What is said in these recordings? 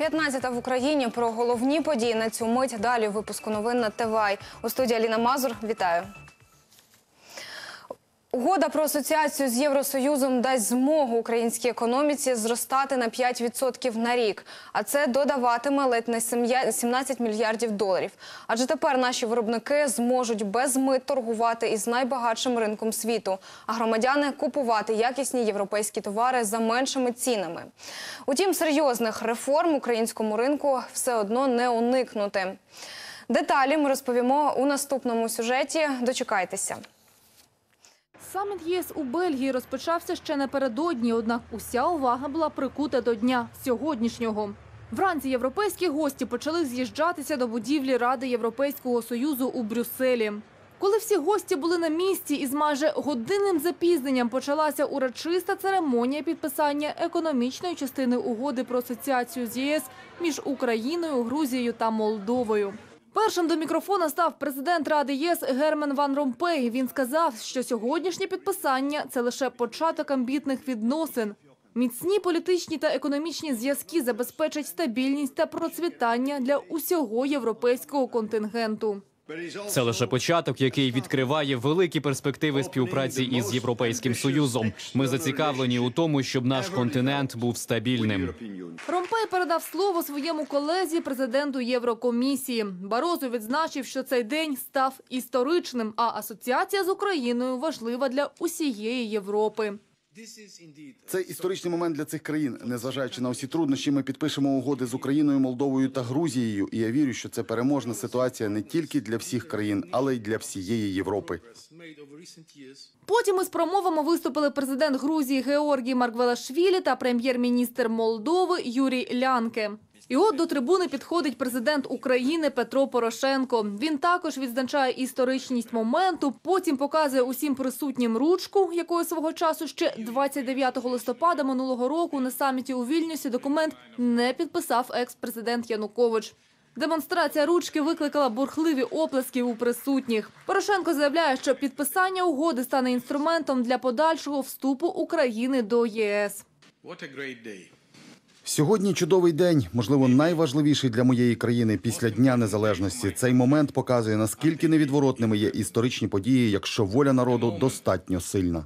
П'ятнадцята в Україні про головні події на цю мить. Далі у випуску новин на ТВАЙ. У студії Аліна Мазур. Вітаю. Угода про асоціацію з Євросоюзом дасть змогу українській економіці зростати на 5% на рік. А це додаватиме ледь не 17 мільярдів доларів. Адже тепер наші виробники зможуть без мит торгувати із найбагатшим ринком світу, а громадяни купувати якісні європейські товари за меншими цінами. Утім, серйозних реформ українському ринку все одно не уникнути. Деталі ми розповімо у наступному сюжеті. Дочекайтеся. Саміт ЄС у Бельгії розпочався ще напередодні, однак уся увага була прикута до дня сьогоднішнього. Вранці європейські гості почали з'їжджатися до будівлі Ради Європейського Союзу у Брюсселі. Коли всі гості були на місці і з майже годинним запізненням почалася урочиста церемонія підписання економічної частини угоди про асоціацію з ЄС між Україною, Грузією та Молдовою. Першим до мікрофона став президент Ради ЄС Герман Ван Ромпей. Він сказав, що сьогоднішнє підписання це лише початок амбітних відносин. Міцні політичні та економічні зв'язки забезпечать стабільність та процвітання для усього європейського контингенту. Це лише початок, який відкриває великі перспективи співпраці із європейським союзом. Ми зацікавлені у тому, щоб наш континент був стабільним. Ромпей передав слово своєму колезі, президенту Єврокомісії. Барозу відзначив, що цей день став історичним, а асоціація з Україною важлива для усієї Європи. Це історичний момент для цих країн. Незважаючи на усі труднощі, ми підпишемо угоди з Україною, Молдовою та Грузією. І я вірю, що це переможна ситуація не тільки для всіх країн, але й для всієї Європи. Потім із промовами виступили президент Грузії Георгій Маргвелашвілі та прем'єр-міністр Молдови Юрій Лянке. І от до трибуни підходить президент України Петро Порошенко. Він також відзначає історичність моменту. Потім показує усім присутнім ручку, якою свого часу ще 29 листопада минулого року на саміті у Вільнюсі документ не підписав екс-президент Янукович. Демонстрація ручки викликала бурхливі оплески у присутніх. Порошенко заявляє, що підписання угоди стане інструментом для подальшого вступу України до ЄС. What a great day. Сьогодні чудовий день, можливо, найважливіший для моєї країни після Дня Незалежності. Цей момент показує, наскільки невідворотними є історичні події, якщо воля народу достатньо сильна.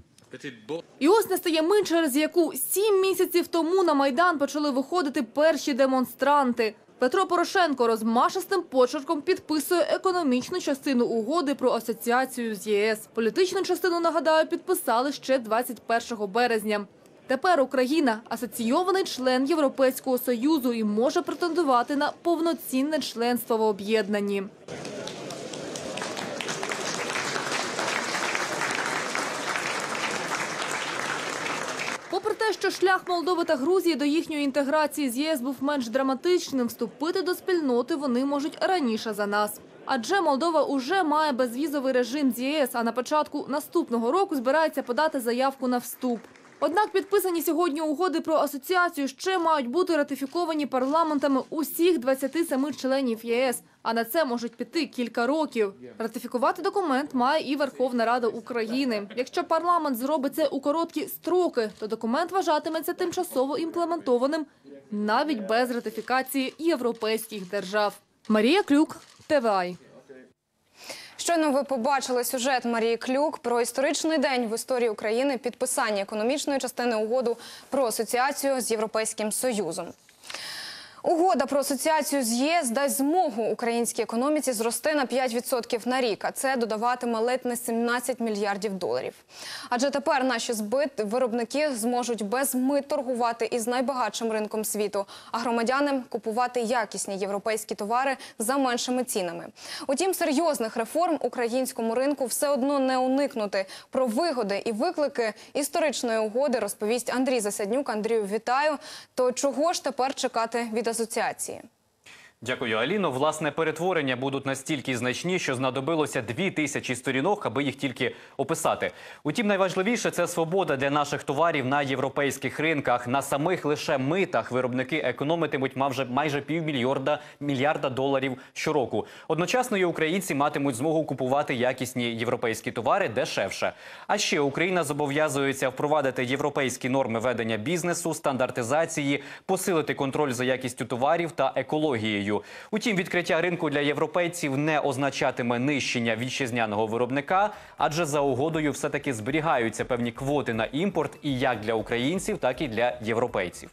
І ось настає мить, через яку сім місяців тому на Майдан почали виходити перші демонстранти. Петро Порошенко розмашистим почерком підписує економічну частину угоди про асоціацію з ЄС. Політичну частину, нагадаю, підписали ще 21 березня. Тепер Україна асоційований член Європейського Союзу і може претендувати на повноцінне членство в об'єднанні. Попри те, що шлях Молдови та Грузії до їхньої інтеграції з ЄС був менш драматичним, вступити до спільноти вони можуть раніше за нас. Адже Молдова уже має безвізовий режим з ЄС, а на початку наступного року збирається подати заявку на вступ. Однак підписані сьогодні угоди про асоціацію ще мають бути ратифіковані парламентами усіх 27 членів ЄС. А на це можуть піти кілька років. Ратифікувати документ має і Верховна Рада України. Якщо парламент зробить це у короткі строки, то документ вважатиметься тимчасово імплементованим навіть без ратифікації європейських держав. Марія Клюк, ТВАЙ. Щойно ви побачили сюжет Марії Клюк про історичний день в історії України підписання економічної частини угоду про асоціацію з Європейським Союзом. Угода про асоціацію з ЄС дасть змогу українській економіці зрости на 5% на рік, а це додаватиме ледь не 17 мільярдів доларів. Адже тепер наші збит виробники зможуть без мит торгувати із найбагатшим ринком світу, а громадяни купувати якісні європейські товари за меншими цінами. Утім, серйозних реформ українському ринку все одно не уникнути. Про вигоди і виклики історичної угоди розповість Андрій Засяднюк. Андрію, вітаю. То чого ж тепер чекати від асоціації? Дякую, Аліно. Власне, перетворення будуть настільки значні, що знадобилося дві тисячі сторінок, аби їх тільки описати. Утім, найважливіше це свобода для наших товарів на європейських ринках. На самих лише митах виробники економитимуть майже майже півмільярда мільярда доларів щороку. Одночасно і українці матимуть змогу купувати якісні європейські товари дешевше. А ще Україна зобов'язується впровадити європейські норми ведення бізнесу, стандартизації, посилити контроль за якістю товарів та екологією. Утім, відкриття ринку для європейців не означатиме нищення вітчизняного виробника, адже за угодою все таки зберігаються певні квоти на імпорт і як для українців, так і для європейців.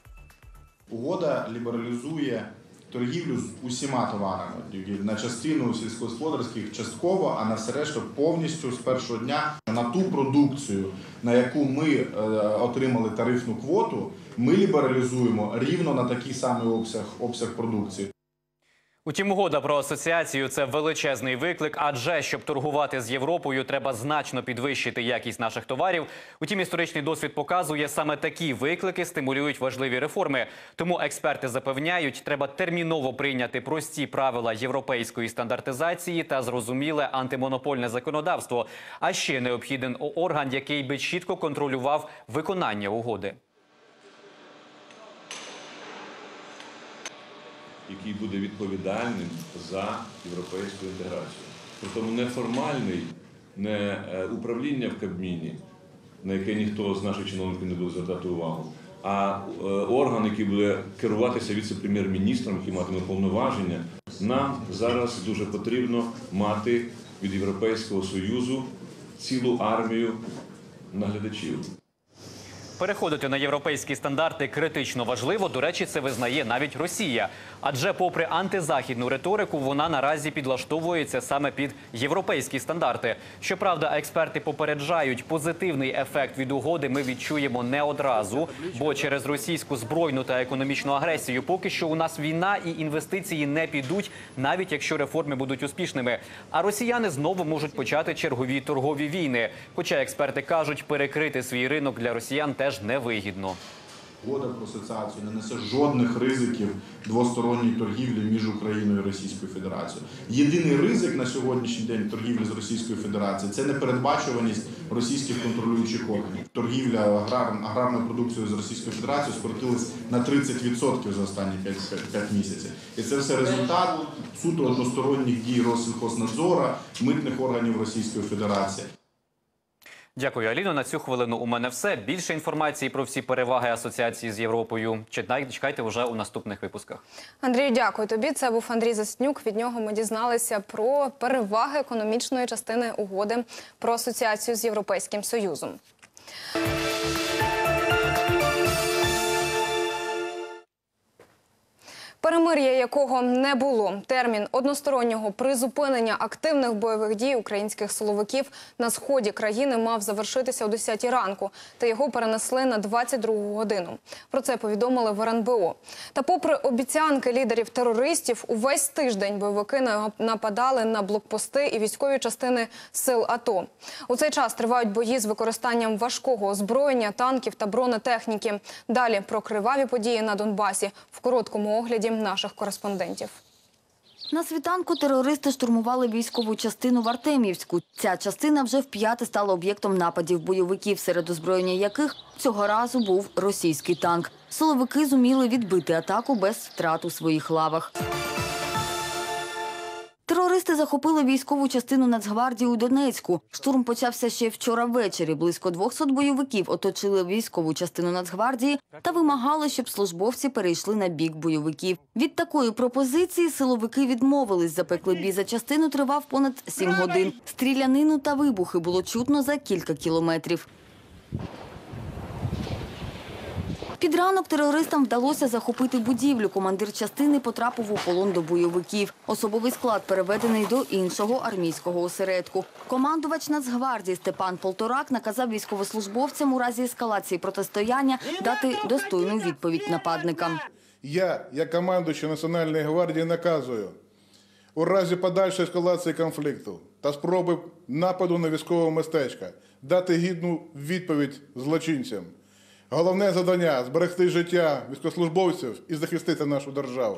Угода лібералізує торгівлю з усіма товарами на частину сільськогосподарських частково, а на все решту повністю з першого дня на ту продукцію, на яку ми е, отримали тарифну квоту, ми лібералізуємо рівно на такий самий обсяг, обсяг продукції. Утім, угода про асоціацію це величезний виклик. Адже щоб торгувати з Європою, треба значно підвищити якість наших товарів. Утім, історичний досвід показує, саме такі виклики стимулюють важливі реформи. Тому експерти запевняють, треба терміново прийняти прості правила європейської стандартизації та зрозуміле антимонопольне законодавство. А ще необхіден орган, який би чітко контролював виконання угоди. Який буде відповідальним за європейську інтеграцію. Притому не формальний, не е, управління в Кабміні, на яке ніхто з наших чиновників не буде звертати увагу, а е, орган, який буде керуватися віце-прем'єр-міністром, який матиме повноваження. Нам зараз дуже потрібно мати від Європейського Союзу цілу армію наглядачів. Переходити на європейські стандарти критично важливо. До речі, це визнає навіть Росія. Адже, попри антизахідну риторику, вона наразі підлаштовується саме під європейські стандарти. Щоправда, експерти попереджають, позитивний ефект від угоди ми відчуємо не одразу, бо через російську збройну та економічну агресію поки що у нас війна і інвестиції не підуть, навіть якщо реформи будуть успішними. А росіяни знову можуть почати чергові торгові війни. Хоча експерти кажуть, перекрити свій ринок для росіян теж невигідно. Угода про асоціацію не несе жодних ризиків двосторонньої торгівлі між Україною і Російською Федерацією. Єдиний ризик на сьогоднішній день торгівлі з Російською Федерацією це непередбачуваність російських контролюючих органів. Торгівля аграр, аграрною продукцією з Російською Федерацією скоротилась на 30% за останні 5, 5 місяців. І це все результат суто односторонніх дій Россельхознадзора, митних органів Російської Федерації. Дякую, Аліно. На цю хвилину у мене все. Більше інформації про всі переваги асоціації з Європою. Чекайте вже у наступних випусках. Андрію, дякую тобі. Це був Андрій Заснюк. Від нього ми дізналися про переваги економічної частини угоди про асоціацію з Європейським Союзом. Перемир'я якого не було. Термін одностороннього призупинення активних бойових дій українських силовиків на сході країни мав завершитися о 10 ранку, та його перенесли на 22 годину. Про це повідомили в РНБО. Та попри обіцянки лідерів терористів, увесь тиждень бойовики на- нападали на блокпости і військові частини сил АТО. У цей час тривають бої з використанням важкого озброєння, танків та бронетехніки. Далі про криваві події на Донбасі в короткому огляді наших кореспондентів. На світанку терористи штурмували військову частину в Артемівську. Ця частина вже вп'яте стала об'єктом нападів бойовиків, серед озброєння яких цього разу був російський танк. Соловики зуміли відбити атаку без втрат у своїх лавах. Терористи захопили військову частину Нацгвардії у Донецьку. Штурм почався ще вчора ввечері. Близько 200 бойовиків оточили військову частину Нацгвардії та вимагали, щоб службовці перейшли на бік бойовиків. Від такої пропозиції силовики відмовились. Запеклий бій за частину тривав понад 7 годин. Стрілянину та вибухи було чутно за кілька кілометрів. Під ранок терористам вдалося захопити будівлю. Командир частини потрапив у полон до бойовиків. Особовий склад переведений до іншого армійського осередку. Командувач Нацгвардії Степан Полторак наказав військовослужбовцям у разі ескалації протистояння дати достойну відповідь нападникам. Я, як командуючий Національної гвардії, наказую у разі подальшої ескалації конфлікту та спроби нападу на військове містечко дати гідну відповідь злочинцям. Головне завдання зберегти життя військовослужбовців і захистити нашу державу.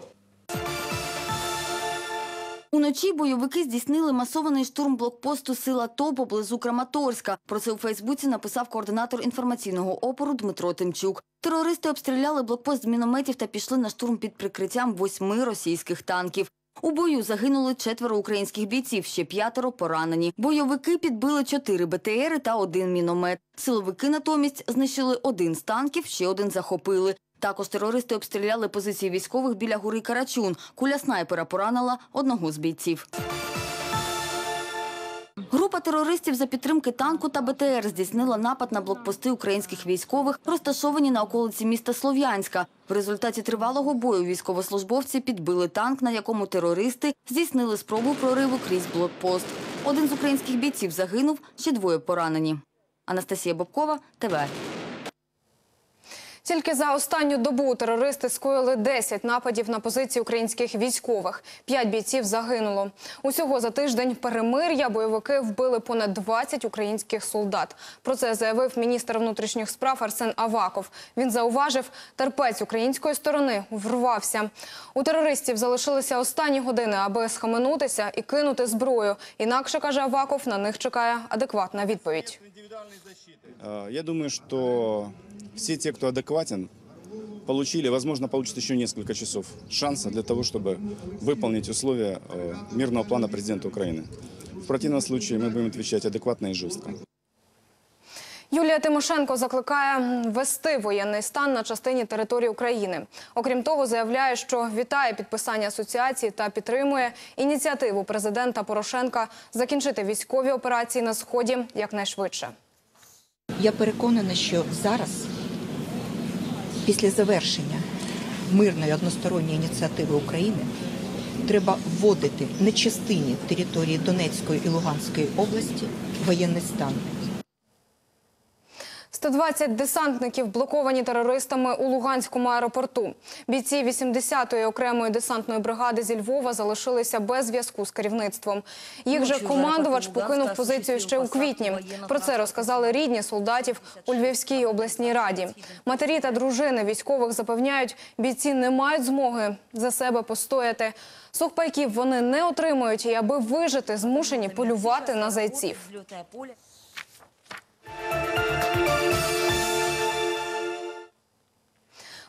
Уночі бойовики здійснили масований штурм блокпосту Сила ТО поблизу Краматорська. Про це у Фейсбуці написав координатор інформаційного опору Дмитро Тимчук. Терористи обстріляли блокпост з мінометів та пішли на штурм під прикриттям восьми російських танків. У бою загинули четверо українських бійців, ще п'ятеро поранені. Бойовики підбили чотири БТРи та один міномет. Силовики натомість знищили один з танків, ще один захопили. Також терористи обстріляли позиції військових біля гори Карачун. Куля снайпера поранила одного з бійців. Група терористів за підтримки танку та БТР здійснила напад на блокпости українських військових, розташовані на околиці міста Слов'янська. В результаті тривалого бою військовослужбовці підбили танк, на якому терористи здійснили спробу прориву крізь блокпост. Один з українських бійців загинув, ще двоє поранені. Анастасія Бобкова, ТВ. Тільки за останню добу терористи скоїли 10 нападів на позиції українських військових. П'ять бійців загинуло. Усього за тиждень перемир'я бойовики вбили понад 20 українських солдат. Про це заявив міністр внутрішніх справ Арсен Аваков. Він зауважив, терпець української сторони врвався. У терористів залишилися останні години, аби схаменутися і кинути зброю. Інакше каже Аваков, на них чекає адекватна відповідь. Э, Я думаю, что все те, кто адекватен, получили, возможно, получат еще несколько часов шанса для того, чтобы выполнить условия э, мирного плана президента Украины. В противном случае мы будем отвечать адекватно и жестко. Юлія Тимошенко закликає ввести воєнний стан на частині території України. Окрім того, заявляє, що вітає підписання асоціації та підтримує ініціативу президента Порошенка закінчити військові операції на сході якнайшвидше. Я переконана, що зараз, після завершення мирної односторонньої ініціативи України, треба вводити на частині території Донецької і Луганської області воєнний стан. 120 десантників блоковані терористами у Луганському аеропорту. Бійці 80-ї окремої десантної бригади зі Львова залишилися без зв'язку з керівництвом. Їх же командувач покинув позицію ще у квітні. Про це розказали рідні солдатів у Львівській обласній раді. Матері та дружини військових запевняють, бійці не мають змоги за себе постояти. Сухпайків вони не отримують і аби вижити, змушені полювати на зайців.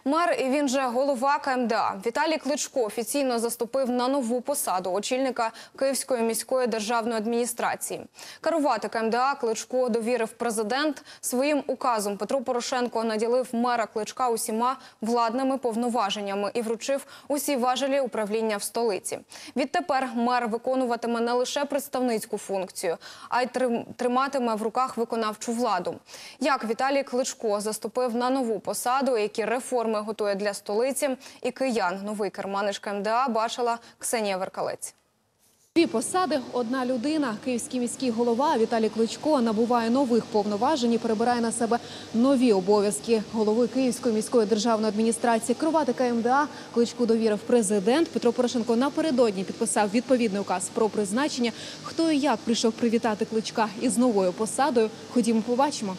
Мер і він же голова КМДА Віталій Кличко офіційно заступив на нову посаду очільника Київської міської державної адміністрації. Керувати КМДА Кличко довірив президент. Своїм указом Петро Порошенко наділив мера Кличка усіма владними повноваженнями і вручив усі важелі управління в столиці. Відтепер мер виконуватиме не лише представницьку функцію, а й триматиме в руках виконавчу владу. Як Віталій Кличко заступив на нову посаду, які реформи готує для столиці і киян. Новий керманич КМДА бачила Ксенія Веркалець. Дві посади, одна людина. Київський міський голова Віталій Кличко набуває нових повноважень і перебирає на себе нові обов'язки голови Київської міської державної адміністрації. Керувати КМДА Кличку довірив президент. Петро Порошенко напередодні підписав відповідний указ про призначення. Хто і як прийшов привітати Кличка із новою посадою? Ходімо, побачимо.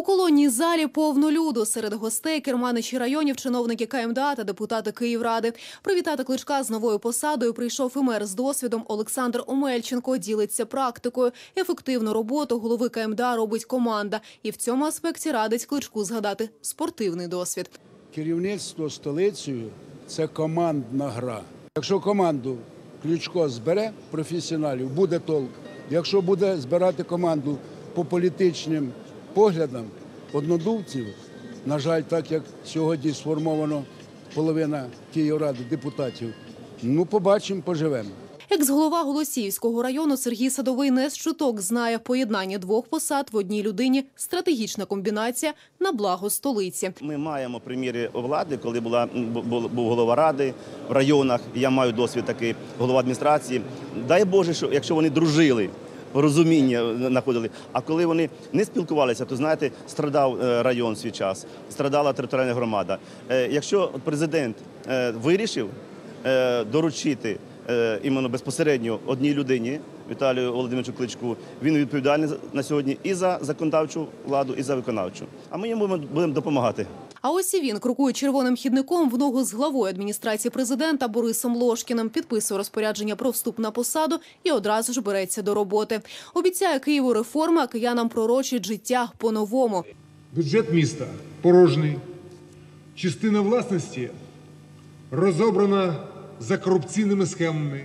У колонній залі повно люду. Серед гостей керманичі районів, чиновники КМДА та депутати Київради. Привітати кличка з новою посадою прийшов і мер з досвідом Олександр Омельченко. Ділиться практикою. Ефективну роботу голови КМДА робить команда. І в цьому аспекті радить кличку згадати спортивний досвід. Керівництво столицею це командна гра. Якщо команду Ключко збере професіоналів, буде толк. Якщо буде збирати команду по політичним поглядам однодумців, на жаль, так як сьогодні сформовано половина Київради депутатів, ну побачимо, поживемо. Екс-голова Голосіївського району Сергій Садовий не з чуток знає поєднання двох посад в одній людині стратегічна комбінація на благо столиці. Ми маємо приміри влади, коли була бу- був голова ради в районах. Я маю досвід такий голова адміністрації. Дай Боже, що якщо вони дружили. Порозуміння знаходили. А коли вони не спілкувалися, то знаєте, страдав е, район свій час, страдала територіальна громада. Е, Якщо президент е, вирішив доручити іменно безпосередньо одній людині Віталію Володимировичу Кличку, він відповідальний на сьогодні і за законодавчу владу, і за виконавчу. А ми йому будемо допомагати. А ось і він крокує червоним хідником в ногу з главою адміністрації президента Борисом Лошкіним, підписує розпорядження про вступ на посаду і одразу ж береться до роботи. Обіцяє Києву реформи, а киянам пророчить життя по-новому. Бюджет міста порожній. Частина власності розобрана за корупційними схемами.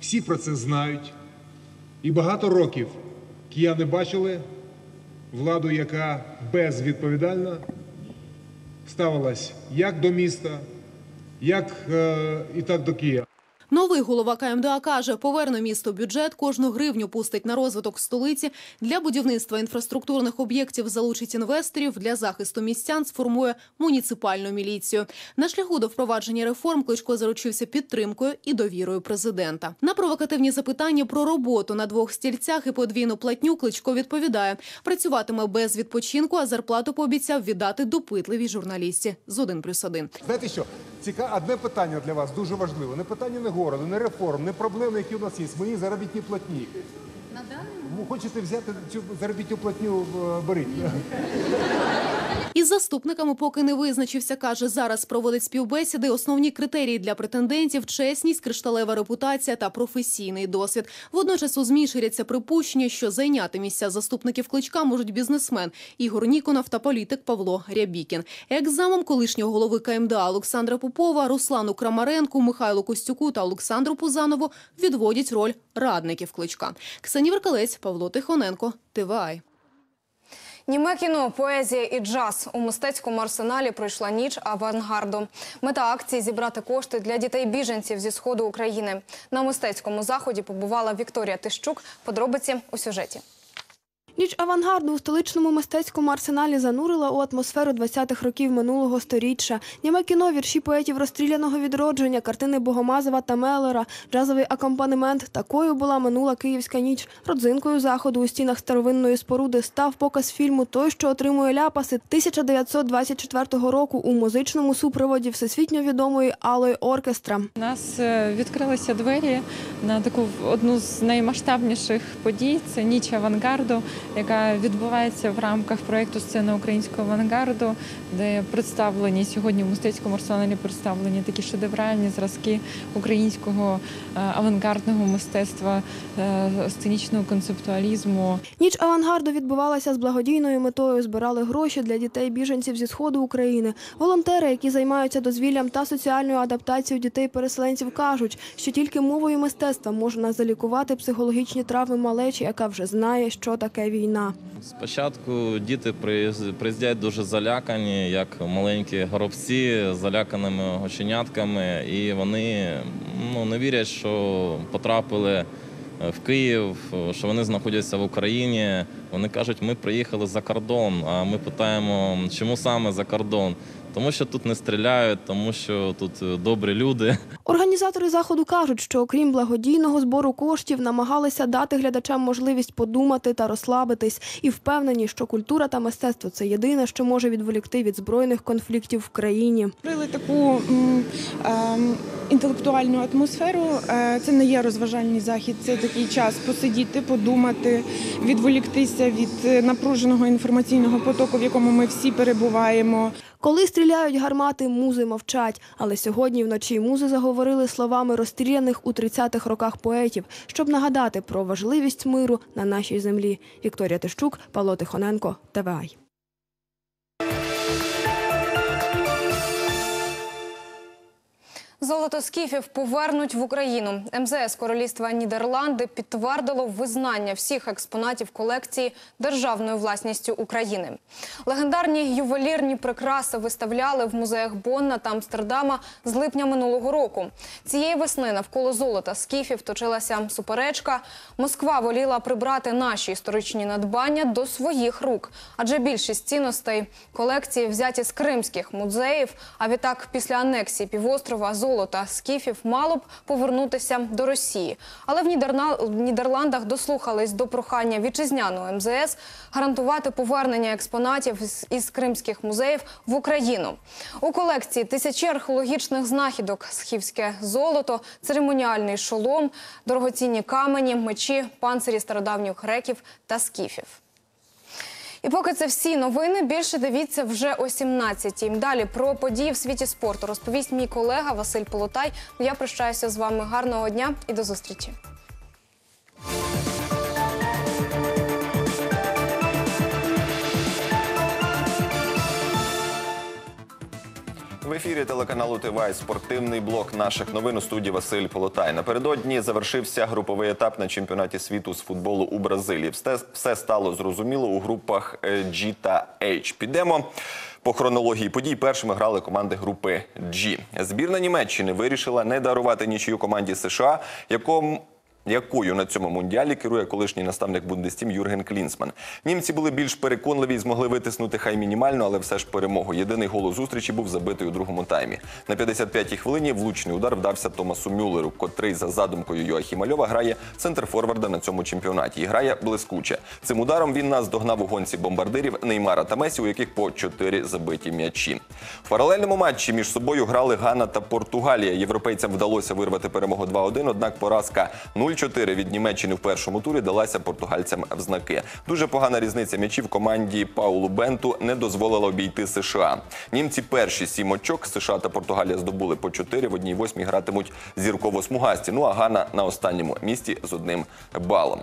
Всі про це знають. І багато років кияни бачили владу, яка безвідповідально ставилась як до міста, як е, і так до Києва. Новий голова КМДА каже, поверне місто бюджет, кожну гривню пустить на розвиток столиці. Для будівництва інфраструктурних об'єктів залучить інвесторів, для захисту містян сформує муніципальну міліцію. На шляху до впровадження реформ Кличко заручився підтримкою і довірою президента. На провокативні запитання про роботу на двох стільцях і подвійну платню Кличко відповідає, працюватиме без відпочинку, а зарплату пообіцяв віддати допитливій журналісті з 1+,1. Знаєте що? Цікаве одне питання для вас дуже важливе. Не питання не городу, не реформ, не проблеми, які у нас є. Мої заробітні платні. На даний Хочете взяти цю заробітну платню, е, беріть. Із заступниками поки не визначився. Каже, зараз проводить співбесіди. Основні критерії для претендентів – чесність, кришталева репутація та професійний досвід. Водночас у ЗМІ припущення, що зайняти місця заступників Кличка можуть бізнесмен Ігор Ніконов та політик Павло Рябікін. Екзамом колишнього голови КМДА Олександра Попова, Руслану Крамаренку, Михайлу Костюку та Олександру Пузанову відводять роль радників Кличка. Ксенія Веркалець, Павло Тихоненко, ТВАЙ. Німе кіно, поезія і джаз у мистецькому арсеналі пройшла ніч авангарду. Мета акції зібрати кошти для дітей-біженців зі сходу України. На мистецькому заході побувала Вікторія Тищук. Подробиці у сюжеті. Ніч авангарду у столичному мистецькому арсеналі занурила у атмосферу 20-х років минулого сторіччя. Німе кіно, вірші поетів розстріляного відродження, картини Богомазова та Мелера, джазовий акомпанемент. Такою була минула київська ніч. Родзинкою заходу у стінах старовинної споруди став показ фільму Той, що отримує ляпаси 1924 року у музичному супроводі всесвітньо відомої Алої оркестра. У нас е, відкрилися двері на таку одну з наймасштабніших подій. Це ніч авангарду, яка відбувається в рамках проєкту Сцена українського авангарду, де представлені сьогодні в мистецькому арсеналі представлені такі шедевральні зразки українського е, авангардного мистецтва, е, сценічного концептуалізму. Ніч авангарду відбувалася з благодійною метою. Збирали гроші для дітей-біженців зі сходу України. Волонтери, які займаються дозвіллям та соціальною адаптацією дітей-переселенців, кажуть, що тільки мовою мистецтва можна залікувати психологічні травми малечі, яка вже знає, що таке війна. Спочатку діти приїз- приїздять дуже залякані, як маленькі горобці заляканими оченятками, і вони ну, не вірять, що потрапили е, в Київ, що вони знаходяться в Україні. Вони кажуть, ми приїхали за кордон. А ми питаємо, чому саме за кордон? Тому що тут не стріляють, тому що тут е, добрі люди. Організатори заходу кажуть, що окрім благодійного збору коштів, намагалися дати глядачам можливість подумати та розслабитись, і впевнені, що культура та мистецтво це єдине, що може відволікти від збройних конфліктів в країні. Створили таку ем, інтелектуальну атмосферу. Е, Це не є розважальний захід, це такий час посидіти, подумати, відволіктися від е, напруженого інформаційного потоку, в якому ми всі перебуваємо. Коли стріляють гармати, музи мовчать. Але сьогодні вночі музи заговорили словами розстріляних у 30-х роках поетів, щоб нагадати про важливість миру на нашій землі. Вікторія Тищук, Павло Тихоненко, ТВАЙ. Золото скіфів повернуть в Україну. МЗС Королівства Нідерланди підтвердило визнання всіх експонатів колекції державною власністю України. Легендарні ювелірні прикраси виставляли в музеях Бонна та Амстердама з липня минулого року. Цієї весни навколо золота скіфів точилася суперечка. Москва воліла прибрати наші історичні надбання до своїх рук, адже більшість цінностей колекції взяті з кримських музеїв. А відтак, після анексії півострова золота скіфів мало б повернутися до Росії. Але в, Нідерландах дослухались до прохання вітчизняного МЗС гарантувати повернення експонатів із кримських музеїв в Україну. У колекції тисячі археологічних знахідок, схівське золото, церемоніальний шолом, дорогоцінні камені, мечі, панцирі стародавніх греків та скіфів. І поки це всі новини, більше дивіться вже о 17-й. Далі про події в світі спорту розповість мій колега Василь Полотай. Я прощаюся з вами. Гарного дня і до зустрічі. В ефірі телеканалу ТВАЙ спортивний блок наших новин у студії Василь Полотай. Напередодні завершився груповий етап на чемпіонаті світу з футболу у Бразилії. Все, все стало зрозуміло у групах е, G та H. Підемо по хронології подій. Першими грали команди групи G. Збірна Німеччини вирішила не дарувати нічию команді США, якому якою на цьому мундіалі керує колишній наставник Бундестім Юрген Клінсман. Німці були більш переконливі і змогли витиснути хай мінімально, але все ж перемогу. Єдиний гол у зустрічі був забитий у другому таймі. На 55-й хвилині влучний удар вдався Томасу Мюллеру, котрий за задумкою Йоахіма Льова грає центр форварда на цьому чемпіонаті. І грає блискуче. Цим ударом він нас догнав у гонці бомбардирів Неймара та Месі, у яких по чотири забиті м'ячі. В паралельному матчі між собою грали Гана та Португалія. Європейцям вдалося вирвати перемогу 2-1, однак поразка 0-4 від Німеччини в першому турі далася португальцям в знаки. Дуже погана різниця м'ячів команді Паулу Бенту не дозволила обійти США. Німці перші сім очок, США та Португалія здобули по 4, в одній восьмій гратимуть зірково-смугасті. Ну а Гана на останньому місці з одним балом.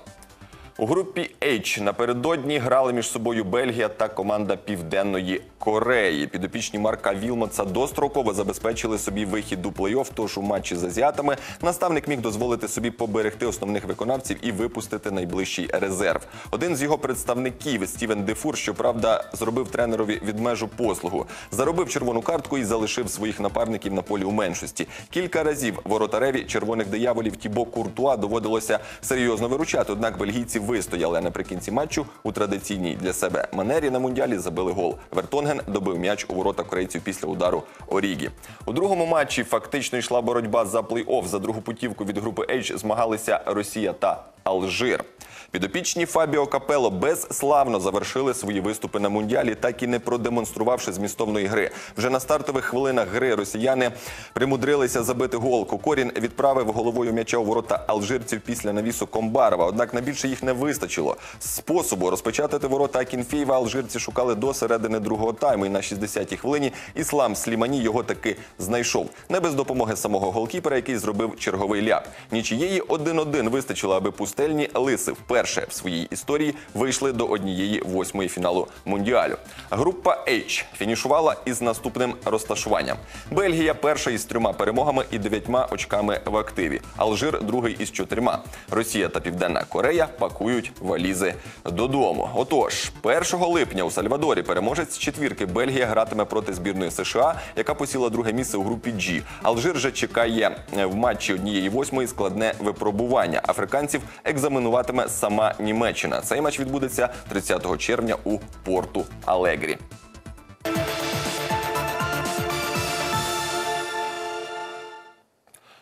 У групі H напередодні грали між собою Бельгія та команда Південної Кореї. Підопічні Марка Вілмотса достроково забезпечили собі вихід у плей-офф. Тож у матчі з азіатами наставник міг дозволити собі поберегти основних виконавців і випустити найближчий резерв. Один з його представників Стівен Дефур, щоправда, зробив тренерові відмежу послугу. Заробив червону картку і залишив своїх напарників на полі у меншості. Кілька разів воротареві червоних дияволів Тібо Куртуа доводилося серйозно виручати. Однак бельгійці вистояли наприкінці матчу у традиційній для себе манері на мундіалі забили гол. Вертонген добив м'яч у ворота корейців після удару Орігі. У другому матчі фактично йшла боротьба за плей-офф. За другу путівку від групи H змагалися Росія та Алжир. Підопічні Фабіо Капело безславно завершили свої виступи на мундіалі, так і не продемонструвавши змістовної гри. Вже на стартових хвилинах гри росіяни примудрилися забити гол. Кокорін відправив головою м'яча у ворота алжирців після навісу Комбарова. Однак на більше їх не вистачило. Способу розпечатати ворота Акінфєєва алжирці шукали до середини другого тайму. І на 60-й хвилині Іслам Слімані його таки знайшов. Не без допомоги самого голкіпера, який зробив черговий ляп. Нічиєї 1-1 вистачило, аби пустельні лиси вперше в своїй історії вийшли до однієї восьмої фіналу мундіалю. Група H фінішувала із наступним розташуванням. Бельгія перша із трьома перемогами і дев'ятьма очками в активі. Алжир другий із чотирма. Росія та Південна Корея пакують валізи додому. Отож, 1 липня у Сальвадорі переможець четвірки Бельгія гратиме проти збірної США, яка посіла друге місце у групі G. Алжир же чекає е, в матчі однієї восьмої складне випробування. Африканців екзаменуватиме сама Німеччина. Цей матч відбудеться 30 червня у порту Алегрі.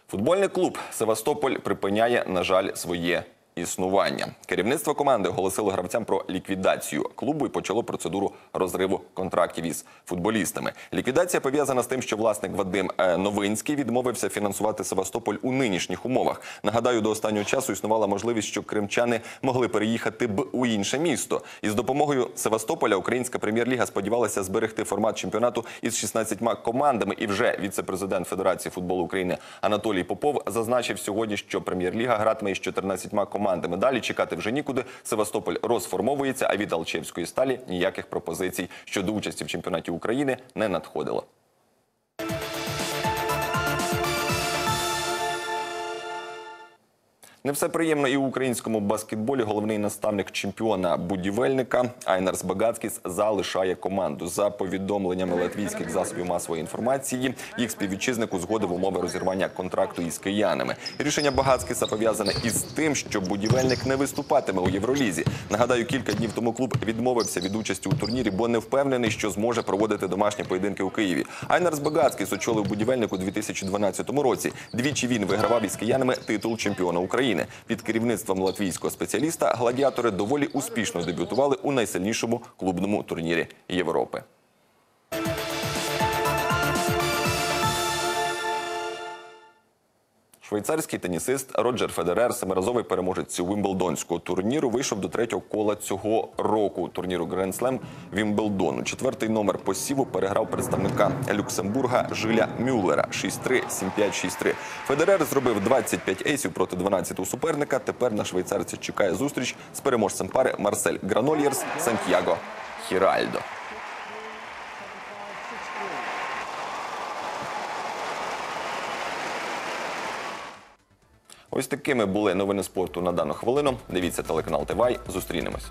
Футбольний клуб Севастополь припиняє, на жаль, своє існування. Керівництво команди оголосило гравцям про ліквідацію клубу і почало процедуру розриву контрактів із футболістами. Ліквідація пов'язана з тим, що власник Вадим е, Новинський відмовився фінансувати Севастополь у нинішніх умовах. Нагадаю, до останнього часу існувала можливість, що кримчани могли переїхати б у інше місто. І з допомогою Севастополя Українська прем'єр-ліга сподівалася зберегти формат чемпіонату із 16 командами. І вже віце-президент Федерації футболу України Анатолій Попов зазначив сьогодні, що прем'єр-ліга гратиме із 14 командами. Далі чекати вже нікуди. Севастополь розформовується, а від Алчевської сталі ніяких пропозицій щодо участі в чемпіонаті України не надходило. Не все приємно і у українському баскетболі. Головний наставник чемпіона будівельника Айнарс Багацькіс залишає команду. За повідомленнями латвійських засобів масової інформації, їх співвітчизник узгодив умови розірвання контракту із киянами. Рішення Багацькіса пов'язане із тим, що будівельник не виступатиме у Євролізі. Нагадаю, кілька днів тому клуб відмовився від участі у турнірі, бо не впевнений, що зможе проводити домашні поєдинки у Києві. Айнарс Багацькіс очолив будівельник у 2012 році. Двічі він вигравав із киянами титул чемпіона України. Під керівництвом латвійського спеціаліста гладіатори доволі успішно дебютували у найсильнішому клубному турнірі Європи. Швейцарський тенісист Роджер Федерер, семиразовий переможець Вимблдонського турніру, вийшов до третього кола цього року турніру Гранд Слем Вімблдону. Четвертий номер посіву переграв представника Люксембурга Жиля Мюллера 6-3, 7-5, 6-3. Федерер зробив 25 ейсів проти 12 суперника. Тепер на швейцарця чекає зустріч з переможцем пари Марсель Гранольєрс Сантьяго Хіральдо. Ось такими були новини спорту на дану хвилину. Дивіться телеканал Тивай. Зустрінемось.